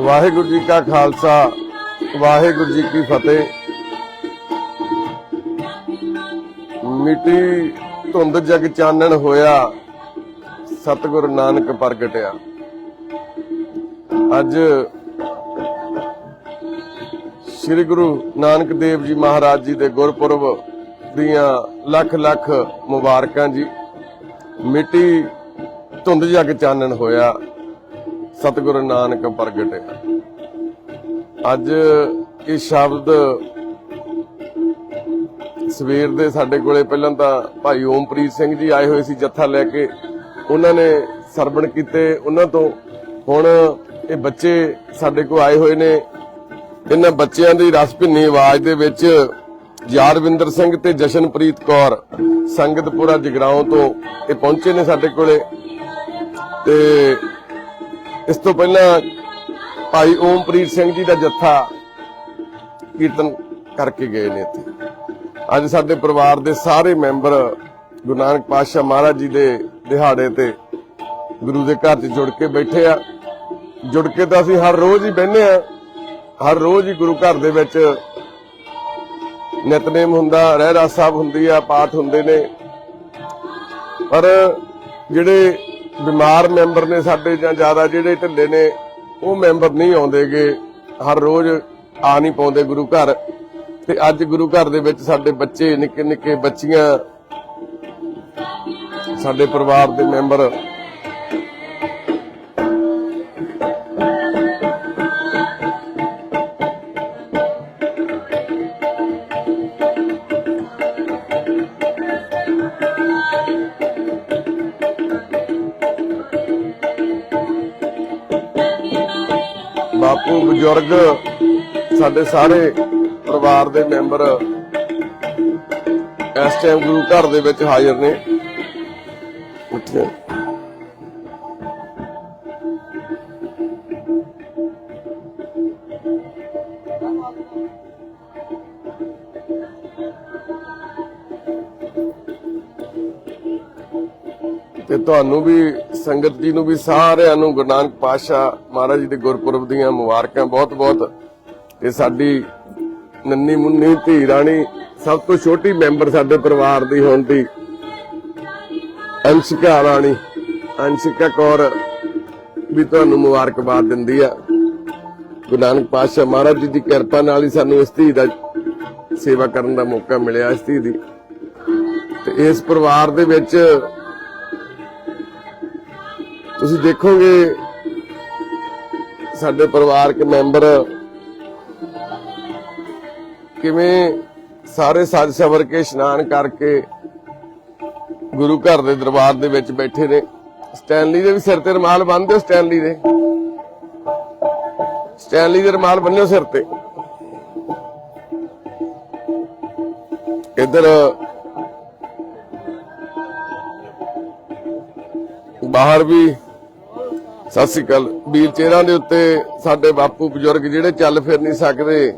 ਵਾਹਿਗੁਰੂ ਜੀ ਕਾ ਖਾਲਸਾ, ਵਾਹਿਗੁਰੂ ਜੀ ਕੀ ਫਤਿਹ। ਮਿੱਟੀ ਧੁੰਦ ਜਗ ਚਾਨਣ ਹੋਇਆ, ਸਤਿਗੁਰ ਨਾਨਕ ਪ੍ਰਗਟਿਆ। ਅੱਜ ਸ੍ਰੀ ਗੁਰੂ ਨਾਨਕ ਦੇਵ ਜੀ ਮਹਾਰਾਜ ਜੀ ਦੇ ਗੁਰਪੁਰਬ ਦੀਆਂ ਲੱਖ ਲੱਖ ਮੁਬਾਰਕਾਂ ਜੀ। ਮਿੱਟੀ ਧੁੰਦ ਜਗ ਚਾਨਣ ਹੋਇਆ। ਸਤਿਗੁਰੂ ਨਾਨਕ ਪ੍ਰਗਟਿਆ ਅੱਜ ਇਹ ਸ਼ਬਦ ਸਵੇਰ ਦੇ ਸਾਡੇ ਕੋਲੇ ਪਹਿਲਾਂ ਤਾਂ ਭਾਈ ਓਮਪ੍ਰੀਤ ਸਿੰਘ ਜੀ ਆਏ ਹੋਏ ਸੀ ਜੱਥਾ ਲੈ ਕੇ। ਉਹਨਾਂ ਨੇ ਸਰਵਣ ਕੀਤੇ। ਉਹਨਾਂ ਤੋਂ ਹੁਣ ਇਹ ਬੱਚੇ ਸਾਡੇ ਕੋਲ ਆਏ ਹੋਏ ਨੇ। ਇਹਨਾਂ ਬੱਚਿਆਂ ਦੀ ਰਸ ਭਿੰਨੀ ਆਵਾਜ਼ ਦੇ ਵਿੱਚ ਯਾਦਵਿੰਦਰ ਸਿੰਘ ਤੇ ਜਸ਼ਨਪ੍ਰੀਤ ਕੌਰ ਸੰਗਤਪੁਰਾ ਜਗਰਾਉਂ ਤੋਂ ਇਹ ਪਹੁੰਚੇ ਨੇ ਸਾਡੇ ਕੋਲੇ। ਤੇ ਇਸ ਤੋਂ ਪਹਿਲਾਂ ਭਾਈ ਓਮਪ੍ਰੀਤ ਸਿੰਘ ਜੀ ਦਾ ਜੱਥਾ ਕੀਰਤਨ ਕਰਕੇ ਗਏ ਨੇ ਇੱਥੇ। ਅੱਜ ਸਾਡੇ ਪਰਿਵਾਰ ਦੇ ਸਾਰੇ ਮੈਂਬਰ ਗੁਰੂ ਨਾਨਕ ਪਾਤਸ਼ਾਹ ਮਹਾਰਾਜ ਜੀ ਦੇ ਦਿਹਾੜੇ ਤੇ ਗੁਰੂ ਦੇ ਘਰ 'ਚ ਜੁੜ ਕੇ ਬੈਠੇ ਆ। ਜੁੜ ਕੇ ਤਾਂ ਅਸੀਂ ਹਰ ਰੋਜ਼ ਹੀ ਬਹਿੰਦੇ ਆ। ਹਰ ਰੋਜ਼ ਹੀ ਗੁਰੂ ਘਰ ਦੇ ਵਿੱਚ ਨਿਤਨੇਮ ਹੁੰਦਾ, ਰਹਿਰਾਸ ਸਾਹਿਬ ਹੁੰਦੀ ਆ, ਪਾਠ ਹੁੰਦੇ ਨੇ। ਪਰ ਜਿਹੜੇ ਬਿਮਾਰ ਮੈਂਬਰ ਨੇ ਸਾਡੇ ਜਾਂ ਜ਼ਿਆਦਾ ਜਿਹੜੇ ਢਿੱਲੇ ਨੇ, ਉਹ ਮੈਂਬਰ ਨਹੀਂ ਆਉਂਦੇਗੇ। ਹਰ ਰੋਜ਼ ਆ ਨਹੀਂ ਪਾਉਂਦੇ ਗੁਰੂ ਘਰ। ਤੇ ਅੱਜ ਗੁਰੂ ਘਰ ਦੇ ਵਿੱਚ ਸਾਡੇ ਬੱਚੇ ਨਿੱਕੇ ਨਿੱਕੇ ਬੱਚੀਆਂ, ਸਾਡੇ ਪਰਿਵਾਰ ਦੇ ਮੈਂਬਰ ਬਜ਼ੁਰਗ, ਸਾਡੇ ਸਾਰੇ ਪਰਿਵਾਰ ਦੇ ਮੈਂਬਰ ਇਸ ਟਾਈਮ ਗੁਰੂ ਘਰ ਦੇ ਵਿੱਚ ਹਾਜ਼ਰ ਨੇ। ਉੱਠੇ ਤੇ ਤੁਹਾਨੂੰ ਵੀ ਸੰਗਤ ਜੀ ਨੂੰ ਵੀ ਸਾਰਿਆਂ ਨੂੰ ਗੁਰੂ ਨਾਨਕ ਪਾਤਸ਼ਾਹ ਮਹਾਰਾਜ ਜੀ ਦੇ ਗੁਰਪੁਰਬ ਦੀਆਂ ਮੁਬਾਰਕਾਂ ਬਹੁਤ ਬਹੁਤ ਤੇ ਸਾਡੀ ਨੰਨੀ ਮੁੰਨੀ, ਧੀ ਰਾਣੀ ਸਭ ਤੋਂ ਛੋਟੀ ਮੈਂਬਰ ਸਾਡੇ ਪਰਿਵਾਰ ਦੀ ਹੋਣ ਦੀ ਅੰਸ਼ਿਕਾ ਰਾਣੀ, ਅੰਸ਼ਿਕਾ ਕੌਰ ਵੀ ਤੁਹਾਨੂੰ ਮੁਬਾਰਕਬਾਦ ਦਿੰਦੀ ਆ। ਗੁਰੂ ਨਾਨਕ ਪਾਤਸ਼ਾਹ ਮਹਾਰਾਜ ਜੀ ਦੀ ਕਿਰਪਾ ਨਾਲ ਹੀ ਸਾਨੂੰ ਇਸ ਧੀ ਦਾ ਸੇਵਾ ਕਰਨ ਦਾ ਮੌਕਾ ਮਿਲਿਆ ਇਸ ਧੀ ਦੀ। ਤੇ ਇਸ ਪਰਿਵਾਰ ਦੇ ਵਿੱਚ ਤੁਸੀਂ ਦੇਖੋਗੇ ਸਾਡੇ ਪਰਿਵਾਰਕ ਮੈਂਬਰ ਕਿਵੇਂ ਸਾਰੇ ਸੱਜ ਸਵਰ ਕੇ ਇਸ਼ਨਾਨ ਕਰਕੇ ਗੁਰੂ ਘਰ ਦੇ ਦਰਬਾਰ ਦੇ ਵਿੱਚ ਬੈਠੇ ਨੇ? ਸਟੈਨਲੀ ਦੇ ਵੀ ਸਿਰ ਤੇ ਰਮਾਲ ਬੰਨਦੇ ਹੋ, ਸਟੈਨਲੀ ਦੇ? ਸਟੈਨਲੀ ਦੇ ਰਮਾਲ ਬੰਨਿਓ ਸਿਰ ਤੇ? ਇੱਧਰ ਬਾਹਰ ਵੀ ਸਤਿ ਸ੍ਰੀ ਅਕਾਲ। ਵੀਲ ਚੇਅਰਾਂ ਦੇ ਉੱਤੇ ਸਾਡੇ ਬਾਪੂ ਬਜ਼ੁਰਗ ਜਿਹੜੇ ਚੱਲ ਫਿਰ ਨਹੀਂ ਸਕਦੇ,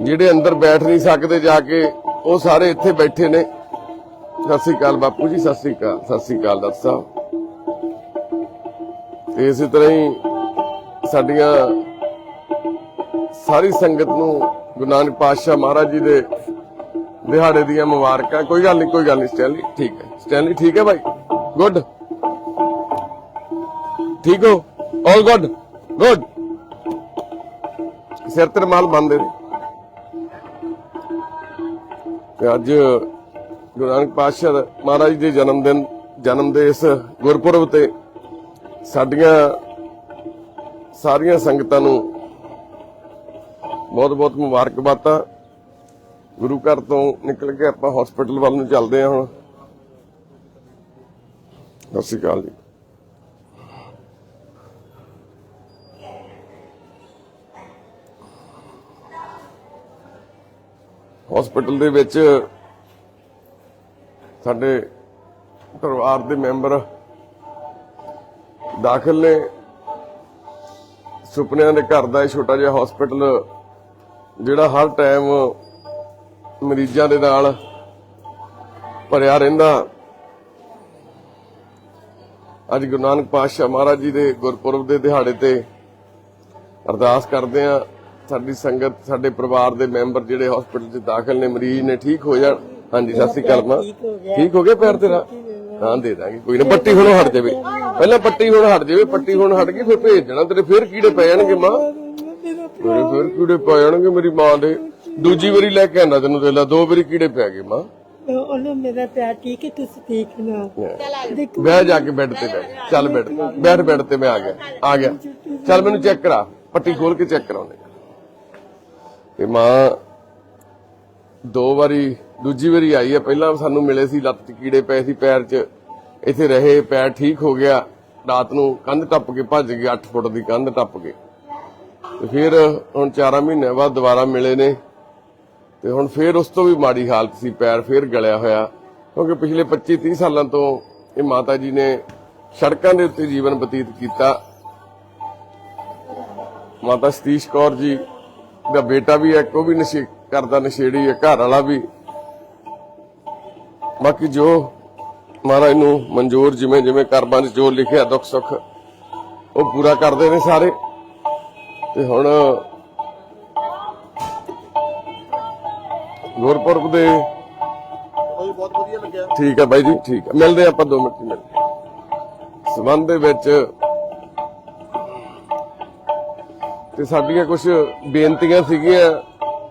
ਜਿਹੜੇ ਅੰਦਰ ਬੈਠ ਨਹੀਂ ਸਕਦੇ ਜਾ ਕੇ, ਉਹ ਸਾਰੇ ਇੱਥੇ ਬੈਠੇ ਨੇ। ਸਤਿ ਸ੍ਰੀ ਅਕਾਲ ਬਾਪੂ ਜੀ, ਸਤਿ ਸ੍ਰੀ ਅਕਾਲ, ਸਤਿ ਸ੍ਰੀ ਅਕਾਲ ਡਾਕਟਰ ਸਾਹਿਬ। ਤੇ ਇਸੇ ਤਰ੍ਹਾਂ ਹੀ ਸਾਡੀਆਂ ਸਾਰੀ ਸੰਗਤ ਨੂੰ ਗੁਰੂ ਨਾਨਕ ਪਾਤਸ਼ਾਹ ਮਹਾਰਾਜ ਜੀ ਦੇ ਦਿਹਾੜੇ ਦੀਆਂ ਮੁਬਾਰਕਾਂ। ਕੋਈ ਗੱਲ ਨਹੀਂ, ਕੋਈ ਗੱਲ ਨਹੀਂ, ਸਟੈਨਲੀ ਠੀਕ ਹੈ। ਸਟੈਨਲੀ ਠੀਕ ਹੈ ਭਾਈ। ਗੁੱਡ। ਠੀਕ ਹੋ? ਆਲ ਗੁੱਡ ਗੁੱਡ ਸਿਰ ਤੇ ਮਾਲ ਬੰਨਦੇ ਨੇ ਤੇ ਅੱਜ ਗੁਰੂ ਨਾਨਕ ਪਾਤਸ਼ਾਹ ਮਹਾਰਾਜ ਦੇ ਜਨਮ ਦਿਨ, ਜਨਮ ਦੇ ਇਸ ਗੁਰਪੁਰਬ ਤੇ ਸਾਡੀਆਂ ਸਾਰੀਆਂ ਸੰਗਤਾਂ ਨੂੰ ਬਹੁਤ ਬਹੁਤ ਮੁਬਾਰਕਬਾਦਾਂ। ਗੁਰੂ ਘਰ ਤੋਂ ਨਿਕਲ ਕੇ ਆਪਾਂ ਹਸਪੀਟਲ ਵੱਲ ਨੂੰ ਚੱਲਦੇ ਹਾਂ ਹੁਣ। ਸਤਿ ਸ਼੍ਰੀ ਅਕਾਲ ਜੀ। ਹਸਪੀਟਲ ਦੇ ਵਿੱਚ ਸਾਡੇ ਪਰਿਵਾਰ ਦੇ ਮੈਂਬਰ ਦਾਖਲ ਨੇ। ਸੁਪਨਿਆਂ ਦੇ ਘਰ ਦਾ ਇਹ ਛੋਟਾ ਜਿਹਾ ਹਸਪੀਟਲ, ਜਿਹੜਾ ਹਰ ਟਾਈਮ ਮਰੀਜ਼ਾਂ ਦੇ ਨਾਲ ਭਰਿਆ ਰਹਿੰਦਾ। ਅੱਜ ਗੁਰੂ ਨਾਨਕ ਪਾਤਸ਼ਾਹ ਮਹਾਰਾਜ ਜੀ ਦੇ ਗੁਰਪੁਰਬ ਦੇ ਦਿਹਾੜੇ ਤੇ ਅਰਦਾਸ ਕਰਦੇ ਆ। ਸਾਡੀ ਸੰਗਤ ਸਾਡੇ ਪਰਿਵਾਰ ਦੇ ਮੈਂਬਰ ਜਿਹੜੇ ਹਸਪੀਟਲ 'ਚ ਦਾਖਲ ਨੇ ਮਰੀਜ਼ ਨੇ ਠੀਕ ਹੋ ਜਾਣ। ਹਾਂਜੀ ਸਤਿ ਸ੍ਰੀ ਅਕਾਲ ਮਾਂ। ਠੀਕ ਹੋ ਗਿਆ ਪੈਰ ਤੇਰਾ? ਹਾਂ ਦੇ ਦਾਂਗੇ ਕੋਈ ਨਾ ਪੱਟੀ ਹੁਣ ਹਟ ਜਾਵੇ। ਪਹਿਲਾਂ ਪੱਟੀ ਹੁਣ ਹਟ ਜਾਵੇ ਪੱਟੀ ਹੁਣ ਹਟ ਗਈ ਫਿਰ ਭੇਜ ਦੇਣਾ ਤੇਰੇ ਫਿਰ ਕੀੜੇ ਪੈ ਜਾਣਗੇ ਮਾਂ। ਤੇਰੇ ਫਿਰ ਕੀੜੇ ਪੈ ਜਾਣਗੇ ਮੇਰੀ ਮਾਂ ਦੇ। ਦੂਜੀ ਵਾਰੀ ਲੈ ਕੇ ਆਂਦਾ ਤੈਨੂੰ ਦੇ ਲਾ ਦੋ ਵਾਰੀ ਕੀੜੇ ਪੈ ਗਏ ਮਾਂ। ਉਹਨੂੰ ਮੇਰਾ ਪਿਆਰ ਠੀਕ ਹੈ ਤੁਸੀਂ ਠੀਕ ਨਾ ਬਹਿ ਜਾ ਕੇ ਬੈੱਡ ਤੇ ਬੈਠ ਚੱਲ ਬੈੱਡ ਤੇ ਬੈਠ ਬੈੱਡ ਤੇ ਮੈਂ ਆ ਗਿਆ ਆ ਗਿਆ। ਚੱਲ ਮੈਨੂੰ ਚੈੱਕ ਕਰਾ ਪੱਟੀ ਖੋਲ ਕੇ ਚੈੱਕ ਕਰਾਉਣੇ ਤੇ ਮਾਂ, ਦੋ ਵਾਰੀ, ਦੂਜੀ ਵਾਰੀ ਆਈ ਹੈ। ਪਹਿਲਾਂ ਸਾਨੂੰ ਮਿਲੇ ਸੀ, ਲੱਤ 'ਚ ਕੀੜੇ ਪਏ ਸੀ, ਪੈਰ 'ਚ ਇੱਥੇ ਰਹੇ, ਪੈਰ ਠੀਕ ਹੋ ਗਿਆ। ਰਾਤ ਨੂੰ ਕੰਧ ਟੱਪ ਕੇ ਭੱਜ ਗਏ 8 ਫੁੱਟ ਦੀ ਕੰਧ ਟੱਪ ਕੇ। ਤੇ ਫਿਰ ਹੁਣ 4 ਮਹੀਨਿਆਂ ਬਾਅਦ ਦੁਬਾਰਾ ਮਿਲੇ ਨੇ। ਤੇ ਹੁਣ ਫੇਰ ਉਸ ਤੋਂ ਵੀ ਮਾੜੀ ਹਾਲਤ ਸੀ, ਪੈਰ ਫੇਰ ਗਲਿਆ ਹੋਇਆ। ਕਿਉਂਕਿ ਪਿਛਲੇ 25 30 ਸਾਲਾਂ ਤੋਂ ਇਹ ਮਾਤਾ ਜੀ ਨੇ ਸੜਕਾਂ ਦੇ ਉੱਤੇ ਜੀਵਨ ਬਤੀਤ ਕੀਤਾ। ਮਾਤਾ ਸਤੀਸ਼ ਕੌਰ ਜੀ ਦਾ ਬੇਟਾ ਵੀ ਇੱਕ ਉਹ ਵੀ ਨਸ਼ੇ ਕਰਦਾ ਨਸ਼ੇੜੀ ਹੈ ਘਰ ਵਾਲਾ ਵੀ। ਬਾਕੀ ਜੋ ਮਹਾਰਾਜ ਨੂੰ ਮਨਜ਼ੂਰ ਜਿਵੇਂ ਜਿਵੇਂ ਕਰਮਾਂ 'ਚ ਜੋ ਲਿਖਿਆ ਦੁੱਖ ਸੁੱਖ ਉਹ ਪੂਰਾ ਕਰਦੇ ਨੇ ਸਾਰੇ। ਤੇ ਹੁਣ ਗੁਰਪੁਰਬ ਦੇ ਬਹੁਤ ਵਧੀਆ ਲੱਗਿਆ। ਠੀਕ ਹੈ ਬਾਈ ਜੀ ਠੀਕ ਹੈ। ਮਿਲਦੇ ਆਪਾਂ 2 ਮਿੰਟ ਮਿਲਦੇ। ਸੰਬੰਧ ਦੇ ਵਿੱਚ ਤੇ ਸਾਡੀਆਂ ਕੁਝ ਬੇਨਤੀਆਂ ਸੀਗੀਆਂ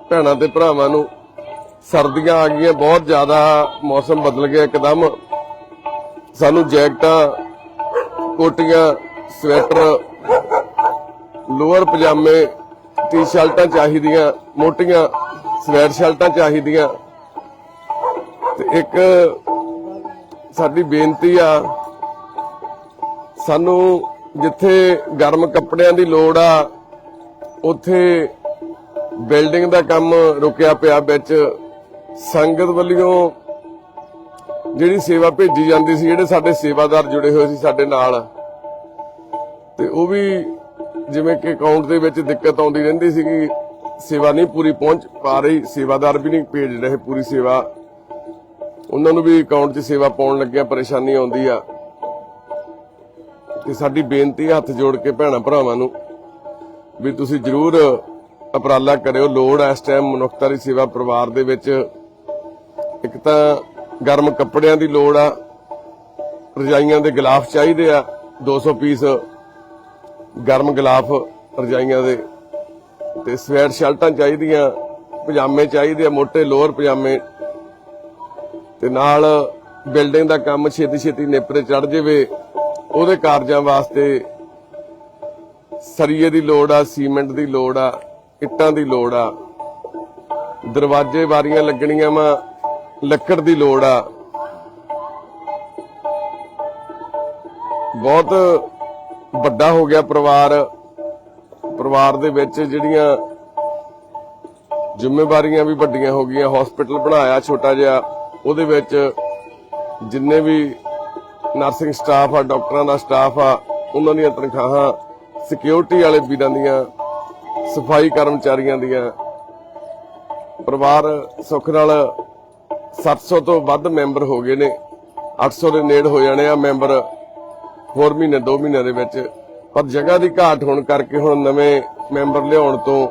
ਭੈਣਾਂ ਤੇ ਭਰਾਵਾਂ ਨੂੰ। ਸਰਦੀਆਂ ਆ ਗਈਆਂ, ਬਹੁਤ ਜ਼ਿਆਦਾ ਮੌਸਮ ਬਦਲ ਗਿਆ ਇੱਕਦਮ। ਸਾਨੂੰ ਜੈਕਟਾਂ, ਕੋਟੀਆਂ, ਸਵੈਟਰ, ਲੋਅਰ ਪਜਾਮੇ, ਟੀ-ਸ਼ਰਟਾਂ ਚਾਹੀਦੀਆਂ, ਮੋਟੀਆਂ ਸਵੈਟ ਸ਼ਰਟਾਂ ਚਾਹੀਦੀਆਂ। ਤੇ ਇੱਕ ਸਾਡੀ ਬੇਨਤੀ ਆ, ਸਾਨੂੰ ਜਿੱਥੇ ਗਰਮ ਕੱਪੜਿਆਂ ਦੀ ਲੋੜ ਆ ਉੱਥੇ ਬਿਲਡਿੰਗ ਦਾ ਕੰਮ ਰੁਕਿਆ ਪਿਆ ਵਿੱਚ। ਸੰਗਤ ਵੱਲੋਂ ਜਿਹੜੀ ਸੇਵਾ ਭੇਜੀ ਜਾਂਦੀ ਸੀ, ਜਿਹੜੇ ਸਾਡੇ ਸੇਵਾਦਾਰ ਜੁੜੇ ਹੋਏ ਸੀ ਸਾਡੇ ਨਾਲ, ਤੇ ਉਹ ਵੀ ਜਿਵੇਂ ਕਿ ਅਕਾਊਂਟ ਦੇ ਵਿੱਚ ਦਿੱਕਤ ਆਉਂਦੀ ਰਹਿੰਦੀ ਸੀਗੀ ਸੇਵਾ ਨਹੀਂ ਪੂਰੀ ਪਹੁੰਚ ਪਾ ਰਹੀ, ਸੇਵਾਦਾਰ ਵੀ ਨਹੀਂ ਭੇਜ ਰਹੇ ਪੂਰੀ ਸੇਵਾ। ਉਹਨਾਂ ਨੂੰ ਵੀ ਅਕਾਊਂਟ 'ਚ ਸੇਵਾ ਪਾਉਣ ਲੱਗਿਆ ਪਰੇਸ਼ਾਨੀ ਆਉਂਦੀ ਆ। ਤੇ ਸਾਡੀ ਬੇਨਤੀ ਹੱਥ ਜੋੜ ਕੇ ਭੈਣਾਂ ਭਰਾਵਾਂ ਨੂੰ ਵੀ ਤੁਸੀਂ ਜਰੂਰ ਉਪਰਾਲਾ ਕਰਿਓ। ਲੋੜ ਆ ਇਸ ਟਾਈਮ ਮਨੁੱਖਤਾ ਦੀ ਸੇਵਾ ਪਰਿਵਾਰ ਦੇ ਵਿੱਚ। ਇੱਕ ਤਾਂ ਗਰਮ ਕੱਪੜਿਆਂ ਦੀ ਲੋੜ ਆ। ਰਜਾਈਆਂ ਦੇ ਗਲਾਫ ਚਾਹੀਦੇ ਆ। 200 ਪੀਸ ਗਰਮ ਗਲਾਫ ਰਜਾਈਆਂ ਦੇ। ਤੇ ਸਵੈਟ ਸ਼ਰਟਾਂ ਚਾਹੀਦੀਆਂ, ਪਜਾਮੇ ਚਾਹੀਦੇ ਆ ਮੋٹے ਲੋਅਰ ਪਜਾਮੇ। ਤੇ ਨਾਲ ਬਿਲਡਿੰਗ ਦਾ ਕੰਮ ਛੇਤੀ ਛੇਤੀ ਨੇਪਰੇ ਚੜ ਜਾਵੇ। ਉਹਦੇ ਕਾਰਜਾਂ ਵਾਸਤੇ ਸਰੀਏ ਦੀ ਲੋੜ ਆ, ਸੀਮੈਂਟ ਦੀ ਲੋੜ ਆ, ਇੱਟਾਂ ਦੀ ਲੋੜ ਆ, ਦਰਵਾਜ਼ੇ ਵਾਰੀਆਂ ਲੱਗਣੀਆਂ ਵਾ, ਲੱਕੜ ਦੀ ਲੋੜ ਆ। ਬਹੁਤ ਵੱਡਾ ਹੋ ਗਿਆ ਪਰਿਵਾਰ। ਪਰਿਵਾਰ ਦੇ ਵਿੱਚ ਜਿਹੜੀਆਂ ਜ਼ਿੰਮੇਵਾਰੀਆਂ ਵੀ ਵੱਡੀਆਂ ਹੋ ਗਈਆਂ। ਹਸਪੀਟਲ ਬਣਾਇਆ ਛੋਟਾ ਜਿਹਾ, ਉਹਦੇ ਵਿੱਚ ਜਿੰਨੇ ਵੀ ਨਰਸਿੰਗ ਸਟਾਫ ਆ, ਡਾਕਟਰਾਂ ਦਾ ਸਟਾਫ ਆ, ਉਹਨਾਂ ਦੀਆਂ ਤਨਖਾਹਾਂ ਸਿਕਿਉਰਿਟੀ ਵਾਲੇ ਵੀਰਾਂ ਦੀਆਂ, ਸਫ਼ਾਈ ਕਰਮਚਾਰੀਆਂ ਦੀਆਂ। ਪਰਿਵਾਰ ਸੁੱਖ ਨਾਲ 700 ਤੋਂ ਵੱਧ ਮੈਂਬਰ ਹੋ ਗਏ ਨੇ। 800 ਦੇ ਨੇੜ ਹੋ ਜਾਣੇ ਆ ਮੈਂਬਰ ਹੋਰ ਮਹੀਨੇ 2 ਮਹੀਨਿਆਂ ਦੇ ਵਿੱਚ। ਪਰ ਜਗ੍ਹਾ ਦੀ ਘਾਟ ਹੋਣ ਕਰਕੇ ਹੁਣ ਨਵੇਂ ਮੈਂਬਰ ਲਿਆਉਣ ਤੋਂ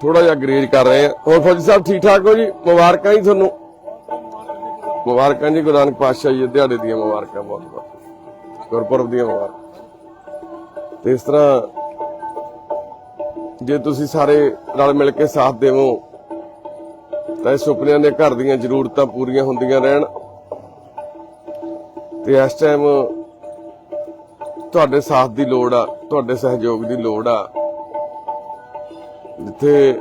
ਥੋੜਾ ਜਿਹਾ ਗਰੇਜ ਕਰ ਰਹੇ ਆ। ਹੋਰ ਫੌਜੀ ਸਾਹਿਬ, ਠੀਕ ਠਾਕ ਹੋ ਜੀ? ਮੁਬਾਰਕਾਂ ਜੀ ਤੁਹਾਨੂੰ। ਮੁਬਾਰਕਾਂ ਜੀ, ਗੁਰੂ ਨਾਨਕ ਪਾਤਸ਼ਾਹ ਜੀ, ਦਿਹਾੜੇ ਦੀਆਂ ਮੁਬਾਰਕਾਂ ਬਹੁਤ ਬਹੁਤ ਗੁਰਪੁਰਬ ਦੀਆਂ ਮੁਬਾਰਕਾਂ। ਤੇ ਇਸ ਤਰ੍ਹਾਂ ਜੇ ਤੁਸੀਂ ਸਾਰੇ ਰਲ ਮਿਲ ਕੇ ਸਾਥ ਦੇਵੋ, ਤਾਂ ਇਹ ਸੁਪਨਿਆਂ ਦੇ ਘਰ ਦੀਆਂ ਜ਼ਰੂਰਤਾਂ ਪੂਰੀਆਂ ਹੁੰਦੀਆਂ ਰਹਿਣ। ਤੇ ਇਸ ਟਾਈਮ ਤੁਹਾਡੇ ਸਾਥ ਦੀ ਲੋੜ ਆ, ਤੁਹਾਡੇ ਸਹਿਯੋਗ ਦੀ ਲੋੜ ਆ। ਜਿੱਥੇ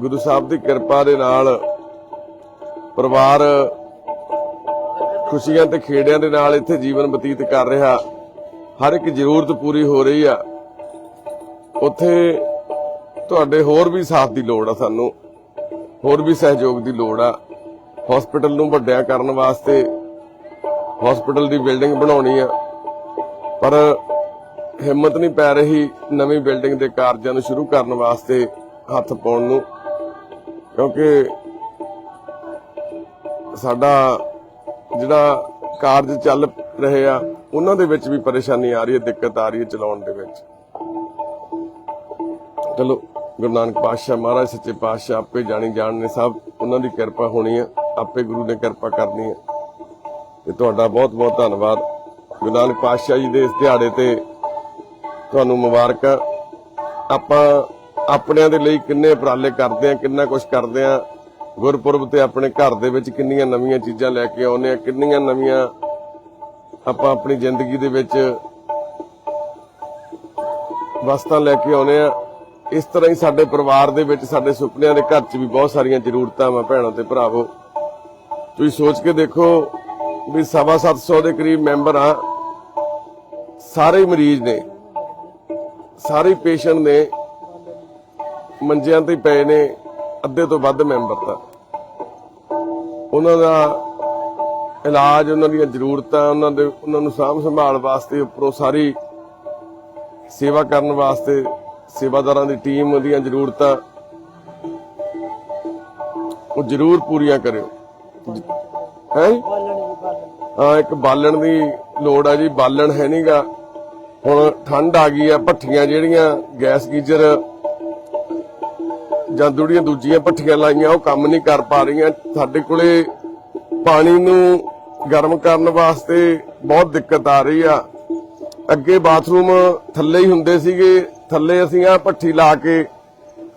ਗੁਰੂ ਸਾਹਿਬ ਦੀ ਕਿਰਪਾ ਦੇ ਨਾਲ ਪਰਿਵਾਰ ਖੁਸ਼ੀਆਂ ਤੇ ਖੇੜਿਆਂ ਦੇ ਨਾਲ ਇੱਥੇ ਜੀਵਨ ਬਤੀਤ ਕਰ ਰਿਹਾ ਹਰ ਇੱਕ ਜ਼ਰੂਰਤ ਪੂਰੀ ਹੋ ਰਹੀ ਆ। ਉੱਥੇ ਤੁਹਾਡੇ ਹੋਰ ਵੀ ਸਾਥ ਦੀ ਲੋੜ ਆ ਸਾਨੂੰ। ਹੋਰ ਵੀ ਸਹਿਯੋਗ ਦੀ ਲੋੜ ਆ। ਹਸਪੀਟਲ ਨੂੰ ਵੱਡਿਆ ਕਰਨ ਵਾਸਤੇ ਹਸਪੀਟਲ ਦੀ ਬਿਲਡਿੰਗ ਬਣਾਉਣੀ ਆ। ਪਰ ਹਿੰਮਤ ਨਹੀਂ ਪੈ ਰਹੀ ਨਵੀਂ ਬਿਲਡਿੰਗ ਦੇ ਕਾਰਜਾਂ ਨੂੰ ਸ਼ੁਰੂ ਕਰਨ ਵਾਸਤੇ ਹੱਥ ਪਾਉਣ ਨੂੰ। ਕਿਉਂਕਿ ਸਾਡਾ ਜਿਹੜਾ ਕਾਰਜ ਚੱਲ ਰਹੇ ਆ ਉਹਨਾਂ ਦੇ ਵਿੱਚ ਵੀ ਪਰੇਸ਼ਾਨੀ ਆ ਰਹੀ ਹੈ, ਦਿੱਕਤ ਆ ਰਹੀ ਹੈ ਚਲਾਉਣ ਦੇ ਵਿੱਚ। ਚਲੋ, ਗੁਰੂ ਨਾਨਕ ਪਾਤਸ਼ਾਹ, ਮਹਾਰਾਜ ਸੱਚੇ ਪਾਤਸ਼ਾਹ ਆਪੇ ਜਾਣੀ ਜਾਣਨੇ ਸਭ ਉਹਨਾਂ ਦੀ ਕਿਰਪਾ ਹੋਣੀ ਹੈ, ਆਪੇ ਗੁਰੂ ਨੇ ਕਿਰਪਾ ਕਰਨੀ ਆ ਤੇ ਤੁਹਾਡਾ ਬਹੁਤ ਬਹੁਤ ਧੰਨਵਾਦ। ਗੁਰੂ ਨਾਨਕ ਪਾਤਸ਼ਾਹ ਜੀ ਦੇ ਇਸ ਦਿਹਾੜੇ ਤੇ ਤੁਹਾਨੂੰ ਮੁਬਾਰਕਾਂ। ਆਪਾਂ ਆਪਣਿਆਂ ਦੇ ਲਈ ਕਿੰਨੇ ਉਪਰਾਲੇ ਕਰਦੇ ਆ ਕਿੰਨਾ ਕੁਝ ਕਰਦੇ ਆ ਗੁਰਪੁਰਬ ਤੇ ਆਪਣੇ ਘਰ ਦੇ ਵਿੱਚ ਕਿੰਨੀਆਂ ਨਵੀਆਂ ਚੀਜ਼ਾਂ ਲੈ ਕੇ ਆਉਂਦੇ ਆ ਕਿੰਨੀਆਂ ਨਵੀਆਂ ਆਪਾਂ ਆਪਣੀ ਜ਼ਿੰਦਗੀ ਦੇ ਵਿੱਚ ਵਸਤਾਂ ਲੈ ਕੇ ਆਉਨੇ ਆ। ਇਸ ਤਰ੍ਹਾਂ ਹੀ ਸਾਡੇ ਪਰਿਵਾਰ ਦੇ ਵਿੱਚ, ਸਾਡੇ ਸੁਪਨਿਆਂ ਦੇ ਘਰ 'ਚ ਵੀ ਬਹੁਤ ਸਾਰੀਆਂ ਜ਼ਰੂਰਤਾਂ ਵਾ ਭੈਣਾਂ ਤੇ ਭਰਾਵੋ। ਤੁਸੀਂ ਸੋਚ ਕੇ ਦੇਖੋ ਵੀ ਸਵਾ ਸੱਤ ਸੌ ਦੇ ਕਰੀਬ ਮੈਂਬਰ ਆ। ਸਾਰੇ ਮਰੀਜ਼ ਨੇ। ਸਾਰੇ ਪੇਸ਼ੈਂਟ ਨੇ। ਮੰਜਿਆਂ ਤੇ ਪਏ ਨੇ। ਅੱਧੇ ਤੋਂ ਵੱਧ ਮੈਂਬਰ ਤਾਂ। ਉਹਨਾਂ ਦਾ ਇਲਾਜ, ਉਹਨਾਂ ਦੀਆਂ ਜ਼ਰੂਰਤਾਂ, ਉਹਨਾਂ ਦੇ, ਉਹਨਾਂ ਨੂੰ ਸਾਂਭ ਸੰਭਾਲ ਵਾਸਤੇ ਉੱਪਰੋਂ ਸਾਰੀ ਸੇਵਾ ਕਰਨ ਵਾਸਤੇ ਸੇਵਾਦਾਰਾਂ ਦੀ ਟੀਮ ਦੀਆਂ ਜ਼ਰੂਰਤਾਂ, ਉਹ ਜ਼ਰੂਰ ਪੂਰੀਆਂ ਕਰਿਓ। ਹੈ? ਹਾਂ, ਇੱਕ ਬਾਲਣ ਦੀ ਲੋੜ ਆ ਜੀ, ਬਾਲਣ ਹੈ ਨਹੀਂਗਾ ਹੁਣ ਠੰਡ ਆ ਗਈ ਆ, ਭੱਠੀਆਂ ਜਿਹੜੀਆਂ, ਗੈਸ ਗੀਜ਼ਰ ਜਾਂ ਦੁੜੀਆਂ ਦੂਜੀਆਂ ਭੱਠੀਆਂ ਲਾਈਆਂ, ਉਹ ਕੰਮ ਨਹੀਂ ਕਰ ਪਾ ਰਹੀਆਂ। ਸਾਡੇ ਕੋਲੇ ਪਾਣੀ ਨੂੰ ਗਰਮ ਕਰਨ ਵਾਸਤੇ ਬਹੁਤ ਦਿੱਕਤ ਆ ਰਹੀ ਆ। ਅੱਗੇ ਬਾਥਰੂਮ ਥੱਲੇ ਹੀ ਹੁੰਦੇ ਸੀਗੇ। ਥੱਲੇ ਅਸੀਂ ਆ ਭੱਠੀ ਲਾ ਕੇ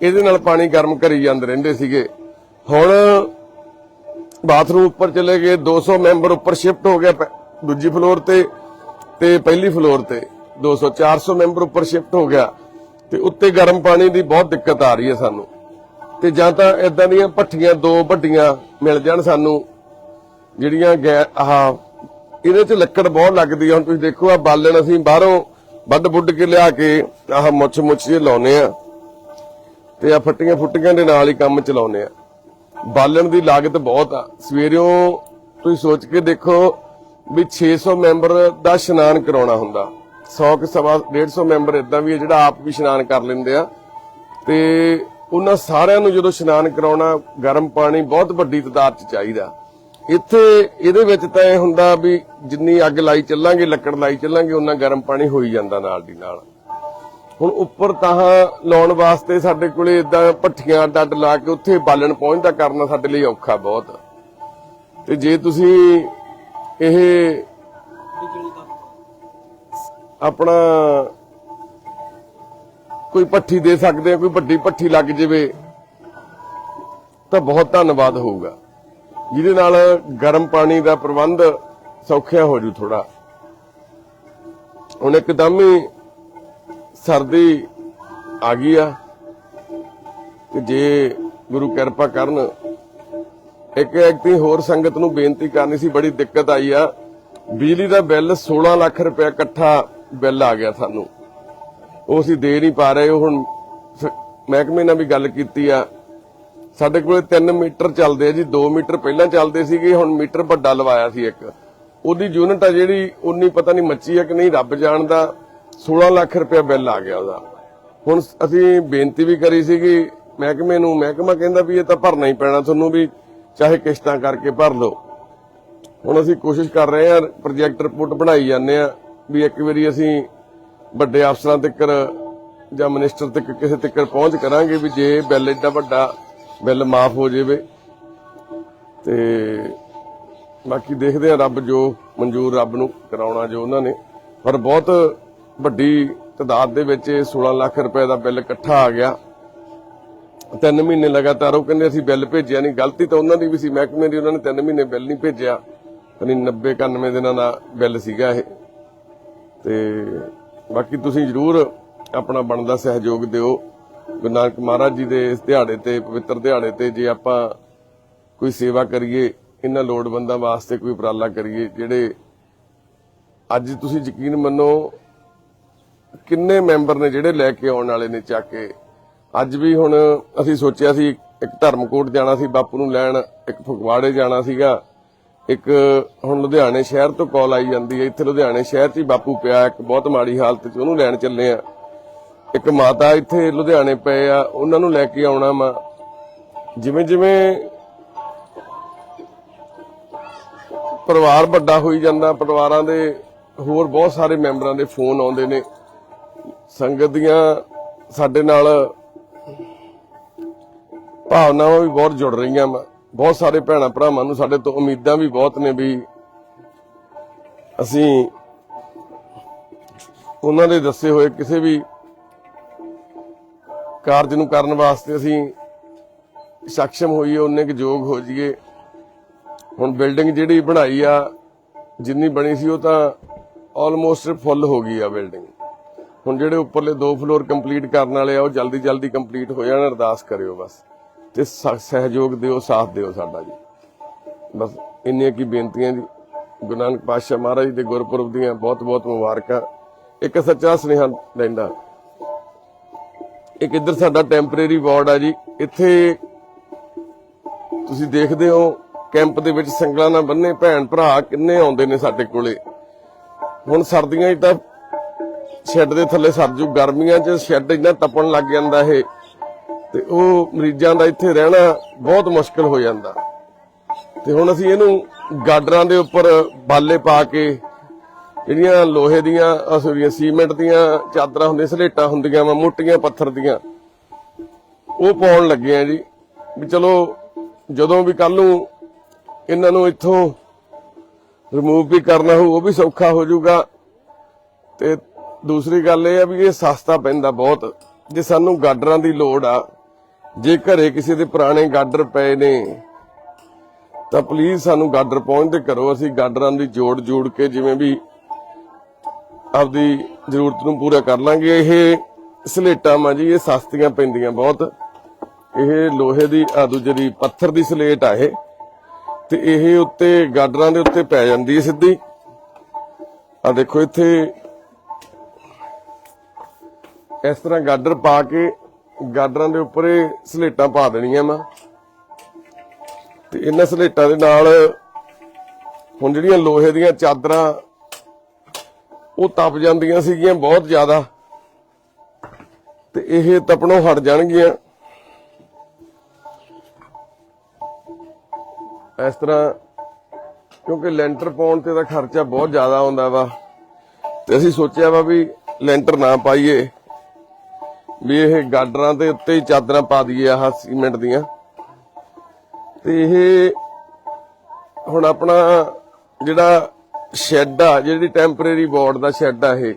ਇਹਦੇ ਨਾਲ ਪਾਣੀ ਗਰਮ ਕਰੀ ਜਾਂਦੇ ਰਹਿੰਦੇ ਸੀਗੇ। ਹੁਣ ਬਾਥਰੂਮ ਉੱਪਰ ਚਲੇ ਗਏ। 200 ਮੈਂਬਰ ਉੱਪਰ ਸ਼ਿਫਟ ਹੋ ਗਿਆ ਦੂਜੀ ਫਲੋਰ ਤੇ ਤੇ ਪਹਿਲੀ ਫਲੋਰ ਤੇ। 200 400 ਮੈਂਬਰ ਉੱਪਰ ਸ਼ਿਫਟ ਹੋ ਗਿਆ। ਤੇ ਉੱਤੇ ਗਰਮ ਪਾਣੀ ਦੀ ਬਹੁਤ ਦਿੱਕਤ ਆ ਰਹੀ ਹੈ ਸਾਨੂੰ। ਤੇ ਜਾਂ ਤਾਂ ਇਦਾਂ ਦੀਆਂ ਭੱਠੀਆਂ ਦੋ ਵੱਡੀਆਂ ਮਿਲ ਜਾਣ ਸਾਨੂੰ। ਜਿਹੜੀਆਂ ਆਹ, ਇਹਦੇ ਚ ਲੱਕੜ ਬਹੁਤ ਲੱਗਦੀ ਆ। ਹੁਣ ਤੁਸੀਂ ਦੇਖੋ ਆ ਬਾਲਣ ਅਸੀਂ ਬਾਹਰੋਂ ਵੱਡ ਬੁੱਡ ਕੇ ਲਿਆ ਕੇ ਆਹ ਮੁੱਛ ਮੁੱਛ ਜੇ ਲਾਉਨੇ ਆ। ਤੇ ਆ ਫੱਟੀਆਂ ਫੁੱਟੀਆਂ ਦੇ ਨਾਲ ਹੀ ਕੰਮ ਚਲਾਉਨੇ ਆ। ਬਾਲਣ ਦੀ ਲਾਗਤ ਬਹੁਤ ਆ। ਸਵੇਰਿਓਂ ਤੁਸੀਂ ਸੋਚ ਕੇ ਦੇਖੋ ਵੀ 600 ਮੈਂਬਰ ਦਾ ਇਸ਼ਨਾਨ ਕਰਾਉਣਾ ਹੁੰਦਾ। 100 ਕਿ ਸਵਾ 150 ਮੈਂਬਰ ਇਦਾਂ ਵੀ ਹੈ ਜਿਹੜਾ ਆਪ ਵੀ ਇਸ਼ਨਾਨ ਕਰ ਲੈਂਦੇ ਆ। ਤੇ ਉਹਨਾਂ ਸਾਰਿਆਂ ਨੂੰ ਜਦੋਂ ਇਸ਼ਨਾਨ ਕਰਾਉਣਾ, ਗਰਮ ਪਾਣੀ ਬਹੁਤ ਵੱਡੀ ਤਾਦਾਦ ਚ ਚਾਹੀਦਾ। ਇੱਥੇ ਇਹਦੇ ਵਿੱਚ ਤਾਂ ਇਹ ਹੁੰਦਾ ਵੀ ਜਿੰਨੀ ਅੱਗ ਲਾਈ ਚੱਲਾਂਗੇ, ਲੱਕੜ ਲਾਈ ਚੱਲਾਂਗੇ ਉਹਨਾਂ ਗਰਮ ਪਾਣੀ ਹੋਈ ਜਾਂਦਾ ਨਾਲ ਦੀ ਨਾਲ। ਹੁਣ ਉੱਪਰ ਤਾਂ ਲਾਉਣ ਵਾਸਤੇ ਸਾਡੇ ਕੋਲੇ ਇਦਾਂ ਭੱਠੀਆਂ, ਡੱਡ ਲਾ ਕੇ ਉੱਥੇ ਬਾਲਣ ਪਹੁੰਚਦਾ ਕਰਨਾ ਸਾਡੇ ਲਈ ਔਖਾ ਬਹੁਤ। ਤੇ ਜੇ ਤੁਸੀਂ ਇਹ ਆਪਣਾ ਕੋਈ ਭੱਠੀ ਦੇ ਸਕਦੇ ਆ, ਕੋਈ ਵੱਡੀ ਭੱਠੀ ਲੱਗ ਜਾਵੇ, ਤਾਂ ਬਹੁਤ ਧੰਨਵਾਦ ਹੋਊਗਾ। ਜਿਹਦੇ ਨਾਲ ਗਰਮ ਪਾਣੀ ਦਾ ਪ੍ਰਬੰਧ ਸੌਖਿਆ ਹੋ ਜੂ ਥੋੜਾ ਹੁਣ ਇੱਕਦਮ ਹੀ ਸਰਦੀ ਆ ਗਈ ਆ। ਤੇ ਜੇ ਗੁਰੂ ਕਿਰਪਾ ਕਰਨ, ਇੱਕ ਐਕਟੀ ਹੋਰ ਸੰਗਤ ਨੂੰ ਬੇਨਤੀ ਕਰਨੀ ਸੀ, ਬੜੀ ਦਿੱਕਤ ਆਈ ਆ। ਬਿਜਲੀ ਦਾ ਬਿੱਲ 16 ਲੱਖ ਰੁਪਏ ਇਕੱਠਾ ਬਿੱਲ ਆ ਗਿਆ ਸਾਨੂੰ। ਉਹ ਅਸੀਂ ਦੇ ਨਹੀਂ ਪਾ ਰਹੇ ਹੁਣ ਮਹਿਕਮੇ ਨਾਲ ਵੀ ਗੱਲ ਕੀਤੀ ਆ। ਸਾਡੇ ਕੋਲੇ 3 ਮੀਟਰ ਚੱਲਦੇ ਆ ਜੀ 2 ਮੀਟਰ ਪਹਿਲਾਂ ਚੱਲਦੇ ਸੀਗੇ, ਹੁਣ ਮੀਟਰ ਵੱਡਾ ਲਵਾਇਆ ਸੀ ਇੱਕ। ਉਹਦੀ ਯੂਨਿਟ ਆ ਜਿਹੜੀ, ਉਨੀ ਪਤਾ ਨਹੀਂ ਮੱਚੀ ਆ ਕਿ ਨਹੀਂ, ਰੱਬ ਜਾਣਦਾ 16 ਲੱਖ ਰੁਪਏ ਬਿੱਲ ਆ ਗਿਆ ਉਹਦਾ। ਹੁਣ ਅਸੀਂ ਬੇਨਤੀ ਵੀ ਕਰੀ ਸੀਗੀ, ਮਹਿਕਮੇ ਨੂੰ, ਮਹਿਕਮਾ ਕਹਿੰਦਾ ਵੀ ਇਹ ਤਾਂ ਭਰਨਾ ਹੀ ਪੈਣਾ, ਤੁਹਾਨੂੰ ਵੀ ਚਾਹੇ ਕਿਸ਼ਤਾਂ ਕਰਕੇ ਭਰ ਲਓ। ਹੁਣ ਅਸੀਂ ਕੋਸ਼ਿਸ਼ ਕਰ ਰਹੇ ਹਾਂ, ਪ੍ਰੋਜੈਕਟ ਰਿਪੋਰਟ ਬਣਾਈ ਜਾਂਦੇ ਆ ਵੀ ਇੱਕ ਵਾਰੀ ਅਸੀਂ ਵੱਡੇ ਅਫਸਰਾਂ ਤੱਕ ਜਾਂ ਮਿਨਿਸਟਰ ਤੱਕ ਕਿਸੇ ਤੱਕ ਪਹੁੰਚ ਕਰਾਂਗੇ ਵੀ ਜੇ ਬਿੱਲ ਏਡਾ ਵੱਡਾ ਬਿੱਲ ਮਾਫ ਹੋ ਜਾਵੇ। ਤੇ ਬਾਕੀ ਦੇਖਦੇ ਆ ਰੱਬ ਜੋ ਮਨਜ਼ੂਰ ਰੱਬ ਨੂੰ ਕਰਾਉਣਾ ਜੋ ਉਹਨਾਂ ਨੇ। ਪਰ ਬਹੁਤ ਵੱਡੀ ਤਦਾਦ ਦੇ ਵਿੱਚ ਇਹ 16 ਲੱਖ ਰੁਪਏ ਦਾ ਬਿੱਲ ਇਕੱਠਾ ਆ ਗਿਆ। ਤਿੰਨ ਮਹੀਨੇ ਲਗਾਤਾਰ ਉਹ ਕਹਿੰਦੇ ਅਸੀਂ ਬਿੱਲ ਭੇਜਿਆ ਨਹੀਂ। ਗਲਤੀ ਤਾਂ ਉਹਨਾਂ ਦੀ ਵੀ ਸੀ। ਮਹਿਕਮੇ ਦੀ ਉਹਨਾਂ ਨੇ ਤਿੰਨ ਮਹੀਨੇ ਬਿੱਲ ਨਹੀਂ ਭੇਜਿਆ। ਯਾਨੀ 90 91 ਦਿਨਾਂ ਦਾ ਬਿੱਲ ਸੀਗਾ ਇਹ। ਤੇ ਬਾਕੀ ਤੁਸੀਂ ਜਰੂਰ ਆਪਣਾ ਬਣਦਾ ਸਹਿਯੋਗ ਦਿਓ। ਗੁਰੂ ਨਾਨਕ ਮਹਾਰਾਜ ਜੀ ਦੇ ਇਸ ਦਿਹਾੜੇ ਤੇ, ਪਵਿੱਤਰ ਦਿਹਾੜੇ ਤੇ ਜੇ ਆਪਾਂ ਕੋਈ ਸੇਵਾ ਕਰੀਏ, ਇਹਨਾਂ ਲੋੜਵੰਦਾਂ ਵਾਸਤੇ ਕੋਈ ਉਪਰਾਲਾ ਕਰੀਏ, ਜਿਹੜੇ ਅੱਜ ਤੁਸੀਂ ਯਕੀਨ ਮੰਨੋ, ਕਿੰਨੇ ਮੈਂਬਰ ਨੇ ਜਿਹੜੇ ਲੈ ਕੇ ਆਉਣ ਵਾਲੇ ਨੇ ਚੱਕ ਕੇ? ਅੱਜ ਵੀ ਹੁਣ ਅਸੀਂ ਸੋਚਿਆ ਸੀ, ਇੱਕ ਧਰਮਕੋਟ ਜਾਣਾ ਸੀ, ਬਾਪੂ ਨੂੰ ਲੈਣ, ਇੱਕ ਫਗਵਾੜੇ ਜਾਣਾ ਸੀਗਾ, ਇੱਕ ਹੁਣ ਲੁਧਿਆਣੇ ਸ਼ਹਿਰ ਤੋਂ ਕਾਲ ਆਈ ਜਾਂਦੀ ਹੈ, ਇੱਥੇ ਲੁਧਿਆਣੇ ਸ਼ਹਿਰ 'ਚ ਹੀ ਬਾਪੂ ਪਿਆ, ਇੱਕ ਬਹੁਤ ਮਾੜੀ ਹਾਲਤ 'ਚ ਉਹਨੂੰ ਲੈਣ ਚੱਲੇ ਆ। ਇੱਕ ਮਾਤਾ ਇੱਥੇ ਲੁਧਿਆਣੇ ਪਏ ਆ, ਉਹਨਾਂ ਨੂੰ ਲੈ ਕੇ ਆਉਣਾ ਵਾ। ਜਿਵੇਂ ਜਿਵੇਂ ਪਰਿਵਾਰ ਵੱਡਾ ਹੋਈ ਜਾਂਦਾ, ਪਰਿਵਾਰਾਂ ਦੇ ਹੋਰ ਬਹੁਤ ਸਾਰੇ ਮੈਂਬਰਾਂ ਦੇ ਫੋਨ ਆਉਂਦੇ ਨੇ। ਸੰਗਤ ਦੀਆਂ ਸਾਡੇ ਨਾਲ ਭਾਵਨਾਵਾਂ ਵੀ ਬਹੁਤ ਜੁੜ ਰਹੀਆਂ ਵਾ। ਬਹੁਤ ਸਾਰੇ ਭੈਣਾਂ ਭਰਾਵਾਂ ਨੂੰ ਸਾਡੇ ਤੋਂ ਉਮੀਦਾਂ ਵੀ ਬਹੁਤ ਨੇ ਵੀ ਅਸੀਂ ਉਹਨਾਂ ਦੇ ਦੱਸੇ ਹੋਏ ਕਿਸੇ ਵੀ ਕਾਰਜ ਨੂੰ ਕਰਨ ਵਾਸਤੇ ਅਸੀਂ ਸક્ષਮ ਹੋਈਏ, ਉਹਨੇ ਕਿ ਯੋਗ ਹੋ ਜਾਈਏ। ਹੁਣ ਬਿਲਡਿੰਗ ਜਿਹੜੀ ਬਣਾਈ ਆ, ਜਿੰਨੀ ਬਣੀ ਸੀ, ਉਹ ਤਾਂ ਆਲਮੋਸਟ ਫੁੱਲ ਹੋ ਗਈ ਆ ਬਿਲਡਿੰਗ। ਹੁਣ ਜਿਹੜੇ ਉੱਪਰਲੇ ਦੋ ਫਲੋਰ ਕੰਪਲੀਟ ਕਰਨ ਵਾਲੇ ਆ, ਉਹ ਜਲਦੀ ਜਲਦੀ ਕੰਪਲੀਟ ਹੋ ਜਾਣ, ਅਰਦਾਸ ਕਰਿਓ ਬਸ। ਤੇ ਸਹਿਯੋਗ ਦਿਓ, ਸਾਥ ਦਿਓ ਸਾਡਾ ਜੀ। ਬਸ ਇੰਨੀਆਂ ਕੀ ਬੇਨਤੀਆਂ ਜੀ। ਗੁਰੂ ਨਾਨਕ ਪਾਤਸ਼ਾਹ ਮਹਾਰਾਜ ਦੇ ਗੁਰਪੁਰਬ ਦੀਆਂ ਬਹੁਤ ਬਹੁਤ ਮੁਬਾਰਕਾਂ। ਇੱਕ ਸੱਚਾ ਸੁਨੇਹਾ ਲੈਂਦਾ ਇੱਕ ਇੱਧਰ ਸਾਡਾ ਟੈਂਪਰੇਰੀ ਵਾਰਡ ਆ ਜੀ। ਇੱਥੇ ਤੁਸੀਂ ਦੇਖਦੇ ਹੋ ਕੈਂਪ ਦੇ ਵਿੱਚ ਸੰਗਲਾਂ ਨਾਲ ਬੰਨੇ, ਭੈਣ ਭਰਾ ਕਿੰਨੇ ਆਉਂਦੇ ਨੇ ਸਾਡੇ ਕੋਲੇ। ਹੁਣ ਸਰਦੀਆਂ 'ਚ ਤਾਂ ਸ਼ੈੱਡ ਦੇ ਥੱਲੇ ਸਰ ਜੂ, ਗਰਮੀਆਂ 'ਚ ਸ਼ੈੱਡ ਇੰਨਾ ਤਪਣ ਲੱਗ ਜਾਂਦਾ ਇਹ। ਤੇ ਉਹ ਮਰੀਜ਼ਾਂ ਦਾ ਇੱਥੇ ਰਹਿਣਾ ਬਹੁਤ ਮੁਸ਼ਕਲ ਹੋ ਜਾਂਦਾ। ਤੇ ਹੁਣ ਅਸੀਂ ਇਹਨੂੰ ਗਾਡਰਾਂ ਦੇ ਉੱਪਰ ਬਾਲੇ ਪਾ ਕੇ ਜਿਹੜੀਆਂ ਲੋਹੇ ਦੀਆਂ ਸੋਰੀ ਸੀਮੈਂਟ ਦੀਆਂ ਚਾਦਰਾਂ ਹੁੰਦੀਆਂ, ਸਲੇਟਾਂ ਹੁੰਦੀਆਂ ਵਾ, ਮੋਟੀਆਂ ਪੱਥਰ ਦੀਆਂ, ਉਹ ਪਾਉਣ ਲੱਗੇ ਆ ਜੀ। ਵੀ ਚਲੋ, ਜਦੋਂ ਵੀ ਕੱਲ ਨੂੰ ਇਹਨਾਂ ਨੂੰ ਇੱਥੋਂ ਰਿਮੂਵ ਵੀ ਕਰਨਾ ਹੋਊ, ਉਹ ਵੀ ਸੌਖਾ ਹੋ ਜਾਊਗਾ। ਤੇ ਦੂਸਰੀ ਗੱਲ ਇਹ ਆ ਵੀ ਇਹ ਸਸਤਾ ਪੈਂਦਾ ਬਹੁਤ, ਜੇ ਸਾਨੂੰ ਗਾਡਰਾਂ ਦੀ ਲੋੜ ਆ। ਜੇ ਘਰੇ ਕਿਸੇ ਦੇ ਪੁਰਾਣੇ ਗਾਡਰ ਪਏ ਨੇ, ਤਾਂ ਪਲੀਜ਼ ਸਾਨੂੰ ਗਾਡਰ ਪਹੁੰਚਦੇ ਕਰੋ। ਅਸੀਂ ਗਾਡਰਾਂ ਦੀ ਜੋੜ ਜੋੜ ਕੇ ਜਿਵੇਂ ਵੀ ਆਪਦੀ ਜ਼ਰੂਰਤ ਨੂੰ ਪੂਰਾ ਕਰ ਲਾਂਗੇ। ਇਹ ਸਲੇਟਾਂ ਮਾ ਜੀ, ਇਹ ਸਸਤੀਆਂ ਪੈਂਦੀਆਂ ਬਹੁਤ। ਇਹ ਲੋਹੇ ਦੀ ਆ ਦੂਜੇ ਪੱਥਰ ਦੀ ਸਲੇਟ ਆ ਇਹ। ਤੇ ਇਹ ਉੱਤੇ ਗਾਡਰਾਂ ਦੇ ਉੱਤੇ ਪੈ ਜਾਂਦੀ ਹੈ ਸਿੱਧੀ। ਆ ਦੇਖੋ ਇੱਥੇ। ਇਸ ਤਰ੍ਹਾਂ ਗਾਡਰ ਪਾ ਕੇ ਗਾਡਰਾਂ ਦੇ ਉੱਪਰ ਇਹ ਸਲੇਟਾਂ ਪਾ ਦੇਣੀਆਂ ਵਾ। ਤੇ ਇਹਨਾਂ ਸਲੇਟਾਂ ਦੇ ਨਾਲ ਹੁਣ ਜਿਹੜੀਆਂ ਲੋਹੇ ਦੀਆਂ ਚਾਦਰਾਂ ਉਹ ਤਪ ਜਾਂਦੀਆਂ ਸੀਗੀਆਂ ਬਹੁਤ ਜ਼ਿਆਦਾ। ਤੇ ਇਹ ਤਪਣੋਂ ਹਟ ਜਾਣਗੀਆਂ। ਇਸ ਤਰ੍ਹਾਂ ਕਿਉਂਕਿ ਲੈਂਟਰ ਪਾਉਣ ਤੇ ਦਾ ਖਰਚਾ ਬਹੁਤ ਜ਼ਿਆਦਾ ਆਉਂਦਾ ਵਾ। ਤੇ ਅਸੀਂ ਸੋਚਿਆ ਵਾ ਵੀ ਲੈਂਟਰ ਨਾ ਪਾਈਏ। ਵੀ ਇਹ ਗਾਡਰਾਂ ਦੇ ਉੱਤੇ ਹੀ ਚਾਦਰਾਂ ਪਾ ਦਈਏ ਆਹ ਸੀਮੈਂਟ ਦੀਆਂ। ਤੇ ਇਹ ਹੁਣ ਆਪਣਾ ਜਿਹੜਾ ਸ਼ੈੱਡ ਆ, ਜਿਹੜੀ ਟੈਂਪਰੇਰੀ ਬੋਰਡ ਦਾ ਸ਼ੈੱਡ ਆ ਇਹ।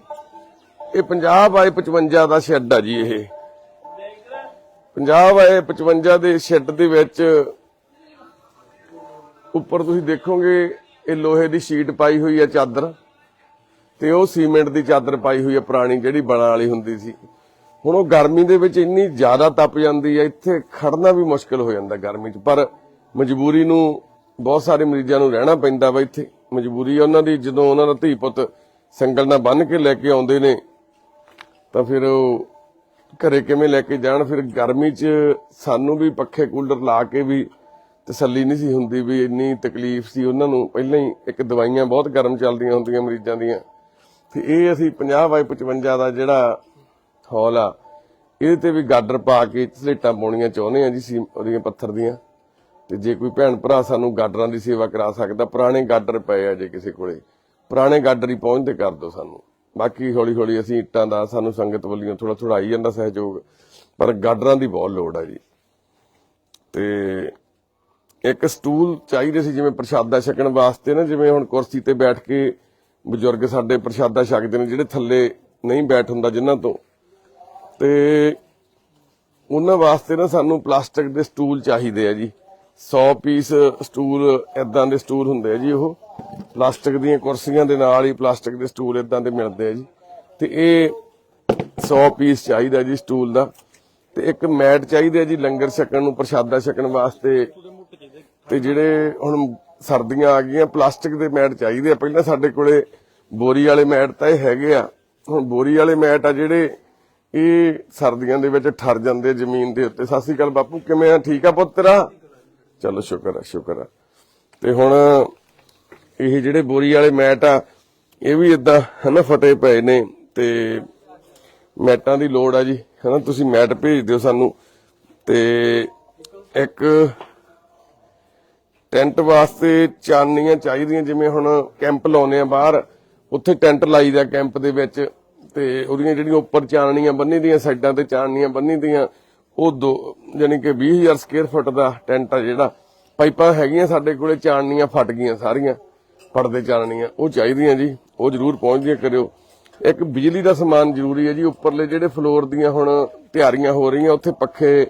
ਇਹ 50 ਬਾਈ 55 ਦਾ ਸ਼ੈੱਡ ਆ ਜੀ ਇਹ। 50 ਬਾਈ 55 ਦੇ ਸ਼ੈੱਡ ਦੇ ਵਿੱਚ ਉੱਪਰ ਤੁਸੀਂ ਦੇਖੋਗੇ, ਇਹ ਲੋਹੇ ਦੀ ਸ਼ੀਟ ਪਾਈ ਹੋਈ ਆ ਚਾਦਰ ਤੇ ਉਹ ਸੀਮੈਂਟ ਦੀ ਚਾਦਰ ਪਾਈ ਹੋਈ ਹੈ ਪੁਰਾਣੀ, ਜਿਹੜੀ ਬਣਾ ਵਾਲੀ ਹੁੰਦੀ ਸੀ। ਹੁਣ ਉਹ ਗਰਮੀ ਦੇ ਵਿੱਚ ਇੰਨੀ ਜ਼ਿਆਦਾ ਤਪ ਜਾਂਦੀ ਹੈ ਇੱਥੇ ਖੜਨਾ ਵੀ ਮੁਸ਼ਕਲ ਹੋ ਜਾਂਦਾ ਗਰਮੀ 'ਚ। ਪਰ ਮਜਬੂਰੀ ਨੂੰ, ਬਹੁਤ ਸਾਰੇ ਮਰੀਜ਼ਾਂ ਨੂੰ ਰਹਿਣਾ ਪੈਂਦਾ ਵਾ ਇੱਥੇ। ਮਜਬੂਰੀ ਆ ਉਹਨਾਂ ਦੀ, ਜਦੋਂ ਉਹਨਾਂ ਦਾ ਧੀ ਪੁੱਤ ਸੰਗਲ ਨਾਲ ਬੰਨ ਕੇ ਲੈ ਕੇ ਆਉਂਦੇ ਨੇ, ਤਾਂ ਫਿਰ ਉਹ ਘਰੇ ਕਿਵੇਂ ਲੈ ਕੇ ਜਾਣ? ਫਿਰ ਗਰਮੀ 'ਚ ਸਾਨੂੰ ਵੀ ਪੱਖੇ ਕੂਲਰ ਲਾ ਕੇ ਵੀ ਤਸੱਲੀ ਨਹੀਂ ਸੀ ਹੁੰਦੀ ਵੀ ਇੰਨੀ ਤਕਲੀਫ ਸੀ। ਉਹਨਾਂ ਨੂੰ ਪਹਿਲਾਂ ਹੀ ਇੱਕ ਦਵਾਈਆਂ ਬਹੁਤ ਗਰਮ ਚੱਲਦੀਆਂ ਹੁੰਦੀਆਂ ਮਰੀਜ਼ਾਂ ਦੀਆਂ। ਤੇ ਇਹ ਅਸੀਂ 50 ਬਾਈ 55 ਦਾ ਜਿਹੜਾ ਹਾਲ ਆ, ਇਹਦੇ ਤੇ ਵੀ ਗਾਡਰ ਪਾ ਕੇ ਸਲੇਟਾਂ ਪਾਉਣੀਆਂ ਚਾਹੁੰਦੇ ਆ ਜੀ ਸੀ ਉਹਦੀਆਂ ਪੱਥਰ ਦੀਆਂ। ਤੇ ਜੇ ਕੋਈ ਭੈਣ ਭਰਾ ਸਾਨੂੰ ਗਾਡਰਾਂ ਦੀ ਸੇਵਾ ਕਰਾ ਸਕਦਾ, ਪੁਰਾਣੇ ਗਾਡਰ ਪਏ ਆ ਜੇ ਕਿਸੇ ਕੋਲੇ, ਪੁਰਾਣੇ ਗਾਡਰ ਹੀ ਪਹੁੰਚਦੇ ਕਰ ਦਿਓ ਸਾਨੂੰ। ਬਾਕੀ ਹੌਲੀ ਹੌਲੀ ਅਸੀਂ ਇੱਟਾਂ ਦਾ, ਸਾਨੂੰ ਸੰਗਤ ਵੱਲੋਂ ਥੋੜਾ ਥੋੜਾ ਆਈ ਜਾਂਦਾ ਸਹਿਯੋਗ, ਪਰ ਗਾਡਰਾਂ ਦੀ ਬਹੁਤ ਲੋੜ ਆ ਜੀ। ਤੇ ਇੱਕ ਸਟੂਲ ਚਾਹੀਦੇ ਸੀ, ਜਿਵੇਂ ਪ੍ਰਸ਼ਾਦਾ ਛਕਣ ਵਾਸਤੇ ਨਾ, ਜਿਵੇਂ ਹੁਣ ਕੁਰਸੀ ਤੇ ਬੈਠ ਕੇ ਬਜ਼ੁਰਗ ਸਾਡੇ ਪ੍ਰਸ਼ਾਦਾ ਛਕਦੇ ਨੇ, ਜਿਹੜੇ ਥੱਲੇ ਨਹੀਂ ਬੈਠ ਹੁੰਦਾ ਜਿਨ੍ਹਾਂ ਤੋਂ। ਤੇ ਉਹਨਾਂ ਵਾਸਤੇ ਨਾ ਸਾਨੂੰ ਪਲਾਸਟਿਕ ਦੇ ਸਟੂਲ ਚਾਹੀਦੇ ਆ ਜੀ। 100 ਪੀਸ ਸਟੂਲ ਇਦਾਂ ਦੇ ਸਟੂਲ ਹੁੰਦੇ ਆ ਜੀ ਉਹ। ਪਲਾਸਟਿਕ ਦੀਆਂ ਕੁਰਸੀਆਂ ਦੇ ਨਾਲ ਹੀ ਪਲਾਸਟਿਕ ਦੇ ਸਟੂਲ ਇਦਾਂ ਦੇ ਮਿਲਦੇ ਆ ਜੀ। ਤੇ ਇਹ 100 ਪੀਸ ਚਾਹੀਦਾ ਜੀ ਸਟੂਲ ਦਾ। ਤੇ ਇੱਕ ਮੈਟ ਚਾਹੀਦਾ ਜੀ ਲੰਗਰ ਛਕਣ ਨੂੰ, ਪ੍ਰਸ਼ਾਦਾ ਛਕਣ ਵਾਸਤੇ। ਤੇ ਜਿਹੜੇ ਹੁਣ ਸਰਦੀਆਂ ਆ ਗਈਆਂ, ਪਲਾਸਟਿਕ ਦੇ ਮੈਟ ਚਾਹੀਦੇ ਆ। ਪਹਿਲਾਂ ਸਾਡੇ ਕੋਲੇ ਬੋਰੀ ਵਾਲੇ ਮੈਟ ਤਾਂ ਇਹ ਹੈਗੇ ਆ। ਹੁਣ ਬੋਰੀ ਵਾਲੇ ਮੈਟ ਆ ਜਿਹੜੇ, ਇਹ ਸਰਦੀਆਂ ਦੇ ਵਿੱਚ ਠਰ ਜਾਂਦੇ ਜ਼ਮੀਨ ਦੇ ਉੱਤੇ। ਸਤਿ ਸ਼੍ਰੀ ਅਕਾਲ ਬਾਪੂ, ਕਿਵੇਂ ਆ? ਠੀਕ ਆ ਪੁੱਤ ਤੇਰਾ ਚਲੋ ਸ਼ੁਕਰ ਆ ਸ਼ੁਕਰ ਆ। ਤੇ ਹੁਣ ਇਹ ਜਿਹੜੇ ਬੋਰੀ ਵਾਲੇ ਮੈਟ ਆ, ਇਹ ਵੀ ਇਦਾਂ ਹਨਾ ਫਟੇ ਪਏ ਨੇ ਤੇ ਮੈਟਾਂ ਦੀ ਲੋੜ ਆ ਜੀ। ਹਨਾ ਤੁਸੀਂ ਮੈਟ ਭੇਜ ਦਿਓ ਸਾਨੂੰ। ਤੇ ਇੱਕ ਟੈਂਟ ਵਾਸਤੇ ਚਾਨੀਆਂ ਚਾਹੀਦੀਆਂ, ਜਿਵੇਂ ਹੁਣ ਕੈਂਪ ਲਾਉਨੇ ਆ ਬਾਹਰ, ਉੱਥੇ ਟੈਂਟ ਲਾਈਦਾ ਕੈਂਪ ਦੇ ਵਿੱਚ। ਤੇ ਉਹਦੀਆਂ ਜਿਹੜੀਆਂ ਉੱਪਰ ਚਾਨਣੀਆਂ ਬੰਨੀ ਦੀਆਂ, ਸਾਈਡਾਂ ਤੇ ਚਾਨਣੀਆਂ ਬੰਨੀ ਦੀਆਂ ਉਹ ਦੋ, ਯਾਨੀ ਕਿ 20000 ਸਕੁਅਰ ਫੁੱਟ ਦਾ ਟੈਂਟ ਆ ਜਿਹੜਾ। ਪਾਈਪਾਂ ਹੈਗੀਆਂ ਸਾਡੇ ਕੋਲੇ, ਚਾਨਣੀਆਂ ਫਟ ਗਈਆਂ ਸਾਰੀਆਂ। ਫਟਦੇ ਚਾਨਣੀਆਂ, ਉਹ ਚਾਹੀਦੀਆਂ ਜੀ, ਉਹ ਜ਼ਰੂਰ ਪਹੁੰਚਦੀਆਂ ਕਰਿਓ। ਇੱਕ ਬਿਜਲੀ ਦਾ ਸਮਾਨ ਜ਼ਰੂਰੀ ਹੈ ਜੀ, ਉੱਪਰਲੇ ਜਿਹੜੇ ਫਲੋਰ ਦੀਆਂ ਹੁਣ ਤਿਆਰੀਆਂ ਹੋ ਰਹੀਆਂ, ਉੱਥੇ ਪੱਖੇ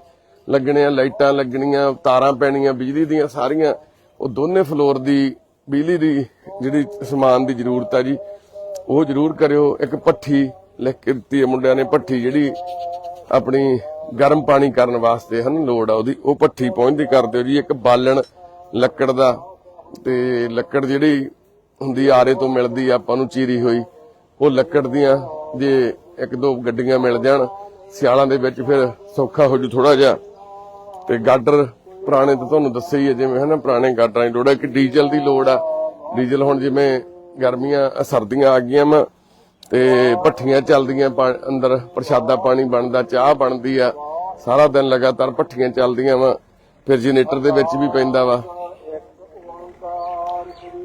ਲੱਗਣੇ ਆ, ਲਾਈਟਾਂ ਲੱਗਣੀਆਂ, ਤਾਰਾਂ ਪੈਣੀਆਂ, ਬਿਜਲੀ ਦੀਆਂ ਸਾਰੀਆਂ, ਉਹ ਦੋਨੇ ਫਲੋਰ ਦੀ ਬਿਜਲੀ ਦੀ ਜਿਹੜੀ ਸਮਾਨ ਦੀ ਜ਼ਰੂਰਤ ਆ ਜੀ, ਉਹ ਜ਼ਰੂਰ ਕਰਿਓ। ਇੱਕ ਪੱਠੀ ਲਿਖ ਕੇ ਦਿੱਤੀ ਹੈ ਮੁੰਡਿਆਂ ਨੇ, ਪੱਠੀ ਜਿਹੜੀ ਆਪਣੀ ਗਰਮ ਪਾਣੀ ਕਰਨ ਵਾਸਤੇ ਹਨ, ਲੋੜ ਆ ਉਹਦੀ। ਉਹ ਪੱਠੀ ਪਹੁੰਚਦੀ ਕਰ ਦਿਓ ਜੀ, ਇੱਕ ਬਾਲਣ ਲੱਕੜ ਦਾ। ਤੇ ਲੱਕੜ ਜਿਹੜੀ ਹੁੰਦੀ ਆਰੇ ਤੋਂ ਮਿਲਦੀ ਆਪਾਂ ਨੂੰ ਚੀਰੀ ਹੋਈ, ਉਹ ਲੱਕੜ ਦੀਆਂ ਜੇ ਇੱਕ ਦੋ ਗੱਡੀਆਂ ਮਿਲ ਜਾਣ, ਸਿਆਲਾਂ ਦੇ ਵਿੱਚ ਫਿਰ ਸੌਖਾ ਹੋ ਜੂ ਥੋੜਾ ਜਿਹਾ। ਤੇ ਗਾਡਰ ਪੁਰਾਣੇ ਤਾਂ ਤੁਹਾਨੂੰ ਦੱਸਿਆ ਹੀ ਹੈ ਜਿਵੇਂ ਹਨਾ, ਪੁਰਾਣੇ ਗਾਡਰਾਂ ਦੀ ਲੋੜ ਹੈ ਕਿ ਡੀਜ਼ਲ ਦੀ ਲੋੜ ਆ। ਡੀਜ਼ਲ ਹੁਣ ਜਿਵੇਂ ਗਰਮੀਆਂ, ਸਰਦੀਆਂ ਆ ਗਈਆਂ ਵਾ ਤੇ ਭੱਠੀਆਂ ਚੱਲਦੀਆਂ ਅੰਦਰ, ਪ੍ਰਸ਼ਾਦਾ ਪਾਣੀ ਬਣਦਾ, ਚਾਹ ਬਣਦੀ ਆ। ਸਾਰਾ ਦਿਨ ਲਗਾਤਾਰ ਭੱਠੀਆਂ ਚੱਲਦੀਆਂ ਵਾ। ਫਿਰ ਜਨਰੇਟਰ ਦੇ ਵਿੱਚ ਵੀ ਪੈਂਦਾ ਵਾ।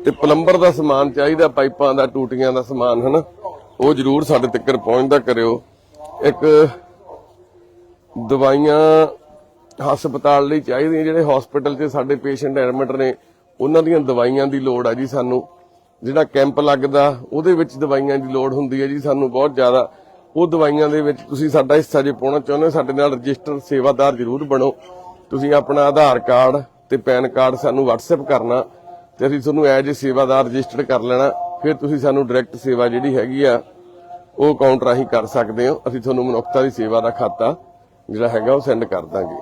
ਤੇ ਪਲੰਬਰ ਦਾ ਸਮਾਨ ਚਾਹੀਦਾ, ਪਾਈਪਾਂ ਦਾ, ਟੂਟੀਆਂ ਦਾ ਸਮਾਨ, ਹਨਾ? ਉਹ ਜ਼ਰੂਰ ਸਾਡੇ ਤੱਕ ਪਹੁੰਚਦਾ ਕਰਿਓ। ਇੱਕ ਦਵਾਈਆਂ ਹਸਪਤਾਲ ਲਈ ਚਾਹੀਦੀਆਂ, ਜਿਹੜੇ ਹਸਪੀਟਲ 'ਚ ਸਾਡੇ ਪੇਸ਼ੈਂਟ ਐਡਮਿਟ ਨੇ, ਉਹਨਾਂ ਦੀਆਂ ਦਵਾਈਆਂ ਦੀ ਲੋੜ ਆ ਜੀ ਸਾਨੂੰ। ਜਿਹੜਾ ਕੈਂਪ ਲੱਗਦਾ, ਉਹਦੇ ਵਿੱਚ ਦਵਾਈਆਂ ਦੀ ਲੋੜ ਹੁੰਦੀ ਹੈ ਜੀ, ਸਾਨੂੰ ਬਹੁਤ ਜ਼ਿਆਦਾ। ਉਹ ਦਵਾਈਆਂ ਦੇ ਵਿੱਚ ਤੁਸੀਂ ਸਾਡਾ ਹਿੱਸਾ ਜੇ ਪਾਉਣਾ ਚਾਹੁੰਦੇ ਹੋ, ਸਾਡੇ ਨਾਲ ਰਜਿਸਟਰ ਸੇਵਾਦਾਰ ਜ਼ਰੂਰ ਬਣੋ। ਤੁਸੀਂ ਆਪਣਾ ਆਧਾਰ ਕਾਰਡ ਤੇ ਪੈਨ ਕਾਰਡ ਸਾਨੂੰ WhatsApp ਕਰਨਾ ਤੇ ਅਸੀਂ ਤੁਹਾਨੂੰ ਐਜ ਸੇਵਾਦਾਰ ਰਜਿਸਟਰਡ ਕਰ ਲੈਣਾ। ਫਿਰ ਤੁਸੀਂ ਸਾਨੂੰ ਡਾਇਰੈਕਟ ਸੇਵਾ ਜਿਹੜੀ ਹੈਗੀ ਆ, ਉਹ ਅਕਾਊਂਟ ਰਾਹੀਂ ਕਰ ਸਕਦੇ ਹੋ। ਅਸੀਂ ਤੁਹਾਨੂੰ ਮਨੁੱਖਤਾ ਦੀ ਸੇਵਾ ਦਾ ਖਾਤਾ ਜਿਹੜਾ ਹੈਗਾ, ਉਹ ਸੈਂਡ ਕਰ ਦਾਂਗੇ।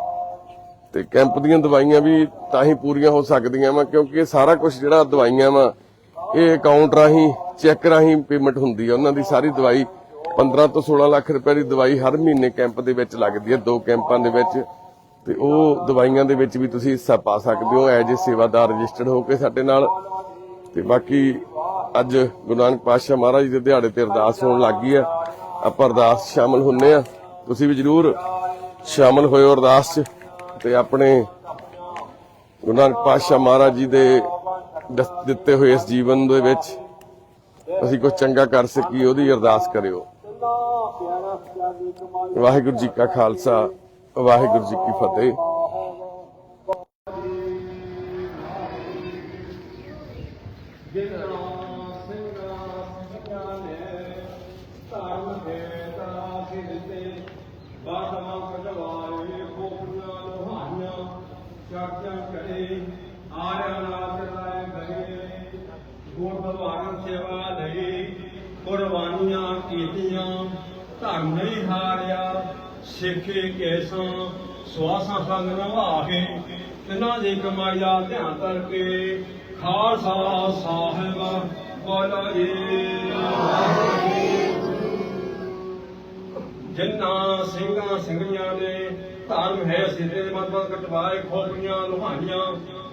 ਤੇ ਕੈਂਪ ਦੀਆਂ ਦਵਾਈਆਂ ਵੀ ਤਾਂ ਹੀ ਪੂਰੀਆਂ ਹੋ ਸਕਦੀਆਂ ਵਾ, ਕਿਉਂਕਿ ਇਹ ਸਾਰਾ ਕੁਝ ਜਿਹੜਾ ਦਵਾਈਆਂ ਵਾ ਇਹ ਅਕਾਊਂਟ ਰਾਹੀਂ ਚੈੱਕ ਰਾਹੀਂ ਪੇਮੈਂਟ ਹੁੰਦੀ ਹੈ ਉਹਨਾਂ ਦੀ ਸਾਰੀ ਦਵਾਈ 15 ਤੋਂ 16 ਲੱਖ ਰੁਪਏ ਦੀ ਦਵਾਈ ਹਰ ਮਹੀਨੇ ਕੈਂਪ ਦੇ ਵਿੱਚ ਲੱਗਦੀ ਹੈ ਦੋ ਕੈਂਪਾਂ ਦੇ ਵਿੱਚ। ਤੇ ਉਹ ਦਵਾਈਆਂ ਦੇ ਵਿੱਚ ਵੀ ਤੁਸੀਂ ਹਿੱਸਾ ਪਾ ਸਕਦੇ ਹੋ ਐਜ ਏ ਸੇਵਾਦਾਰ ਰਜਿਸਟਰਡ ਹੋ ਕੇ ਸਾਡੇ ਨਾਲ। ਤੇ ਬਾਕੀ ਅੱਜ ਗੁਰੂ ਨਾਨਕ ਪਾਤਸ਼ਾਹ ਮਹਾਰਾਜ ਜੀ ਦੇ ਦਿਹਾੜੇ ਤੇ ਅਰਦਾਸ ਹੋਣ ਲੱਗੀ ਆ। ਆਪਾਂ ਅਰਦਾਸ ਸ਼ਾਮਲ ਹੁੰਨੇ ਆ। ਤੁਸੀਂ ਵੀ ਜਰੂਰ ਸ਼ਾਮਲ ਹੋਇਓ ਅਰਦਾਸ 'ਚ। ਤੇ ਆਪਣੇ ਗੁਰੂ ਨਾਨਕ ਪਾਤਸ਼ਾਹ ਮਹਾਰਾਜ ਜੀ ਦੇ ਦਿੱਤੇ ਹੋਏ ਇਸ ਜੀਵਨ ਦੇ ਵਿੱਚ ਅਸੀਂ ਕੁਝ ਚੰਗਾ ਕਰ ਸਕੀਏ ਉਹਦੀ ਅਰਦਾਸ ਕਰਿਓ ਵਾਹਿਗੁਰੂ ਜੀ ਕਾ ਖਾਲਸਾ ਵਾਹਿਗੁਰੂ ਜੀ ਕੀ ਫਤਿਹ ਕੁਰਬਾਨੀਆਂ ਕੀਤੀਆਂ ਧਰਮ ਨਹੀਂ ਹਾਰਿਆ ਸਿੱਖੇ ਕੇਸਾਂ ਸਵਾਸਾਂ ਸੰਗ ਨਿਭਾਹੇ ਤਿਨਾਂ ਦੀ ਕਮਾਈ ਧਿਆਨ ਕਰਕੇ ਖਾਲਸਾ ਸਾਹਿਬ ਬੋਲੋ ਜੀ ਜਿਨ੍ਹਾਂ ਸਿੰਘਾਂ ਸਿੰਘੀਆਂ ਨੇ ਧਰਮ ਹੈ ਸਿਰੇ ਮਤਬਲ ਕਟਵਾਏ ਖੋਪੀਆਂ ਲੁਹਾਈਆਂ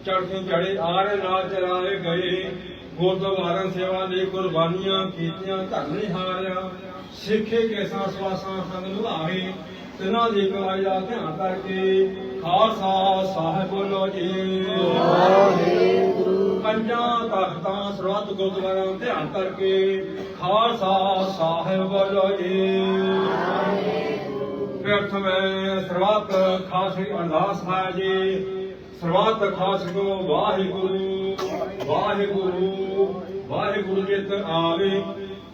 ਚੜ੍ਹਦੇ ਚੜੇ ਆਰੇ ਨਾਲ ਚਲਾਏ ਗਏ। ਗੁਰਦੁਆਰਾਂ ਸੇਵਾ ਲਈ ਕੁਰਬਾਨੀਆਂ ਕੀਤੀਆਂ ਧਰਮ ਹਾਰਿਆ ਸਿੱਖੇ ਕੇਸਾਂ ਸਵਾਸਾਂ ਸੰਗ ਨਿਭਾਏ ਤਿਨਾਂ ਦੀ ਕਮਾਈ ਦਾ ਧਿਆਨ ਕਰਕੇ ਖਾਲਸਾ ਸਾਹਿਬ ਬੋਲੋ ਜੀ। ਪੰਜਾਂ ਤਖਤਾਂ, ਸਰਬੱਤ ਗੁਰਦੁਆਰਾਂ ਧਿਆਨ ਕਰਕੇ ਖਾਲਸਾ ਸਾਹਿਬ ਬੋਲੋ ਜੀ। ਪ੍ਰਥਮ ਸਰਬੱਤ ਖਾਸੀ ਅਰਦਾਸ ਹੈ ਜੀ। ਸਰਬੱਤ ਖਾਸ ਵਾਹਿਗੁਰੂ ਵਾਹਿਗੁਰੂ ਵਾਹਿਗੁਰੂ ਜਿਤ ਆਵੇ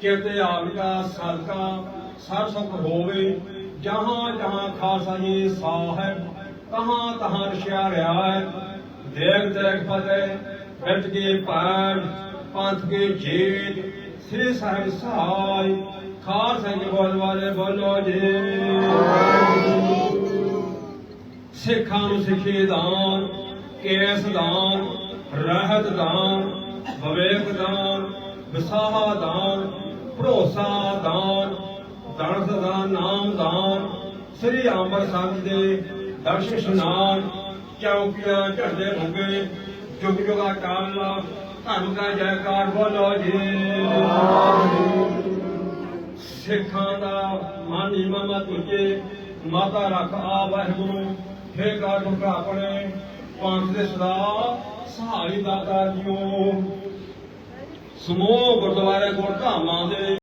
ਚਿਤ ਆਵਿਆ ਸਦਕਾ ਸਰ ਸੁਖ ਹੋਵੇ। ਜਹਾਂ ਜਹਾਂ ਖਾਲਸਾ ਜੀ ਸਾਹਿਬ ਤਹਾਂ ਤਹਾਂ ਰਸ਼ਿਆ ਰਿਹਾ ਹੈ। ਦੇਖ ਦੇਖ ਫਤਿਹ ਬਿਰਤ ਕੇ ਪਾਰ, ਪੰਥ ਕੇ ਜੀਤ, ਸ੍ਰੀ ਸਾਹਿਬ ਸਹਾਇ ਖਾਲਸਾ ਜੀ ਬੋਲ ਵਾਲੇ ਬੋਲੋ ਜੀ। ਸਿੱਖਾਂ ਨੂੰ ਸਿੱਖੇ ਦਾਨ, ਕੇਸ ਦਾਨ, ਰਹਿਤ ਦਾਨ, ਵਿਵੇਕ ਦਾਨ, ਵਿਸਾਹਾ ਦਾਨ, ਭਰੋਸਾ ਦਾਨ ਦਰਸ ਦਾਨ ਨਾਮ ਦਾਨ, ਸ੍ਰੀ ਅੰਮ੍ਰਿਤ ਸਾਹਿਬ ਦੇ ਦਰਸ਼ਨ ਇਸ਼ਨਾਨ ਚੌਕੀਆਂ ਝੜਦੇ ਹੁੰਗੇ ਜੁਗ ਜੁਗਾ ਕਾਲਨਾ ਧੰਨ ਦਾ ਜੈਕਾਰ ਬੋਲੋ ਜੀ। ਸਿੱਖਾਂ ਦਾ ਮਾਨੀ ਮਾਮਾ ਤੁਝੇ ਮਾਤਾ ਰੱਖ ਆ ਵਾਹਿਗੁਰੂ। ਹੇ ਗਾਡ ਮੁਕਾ ਪੰਥ ਦੇ ਸਦਾ ਸਹਾਈ ਦਾਤਾ ਜੀਓ। ਸਮੂਹ ਗੁਰਦੁਆਰੇ ਗੁਰਧਾਮਾਂ ਦੇ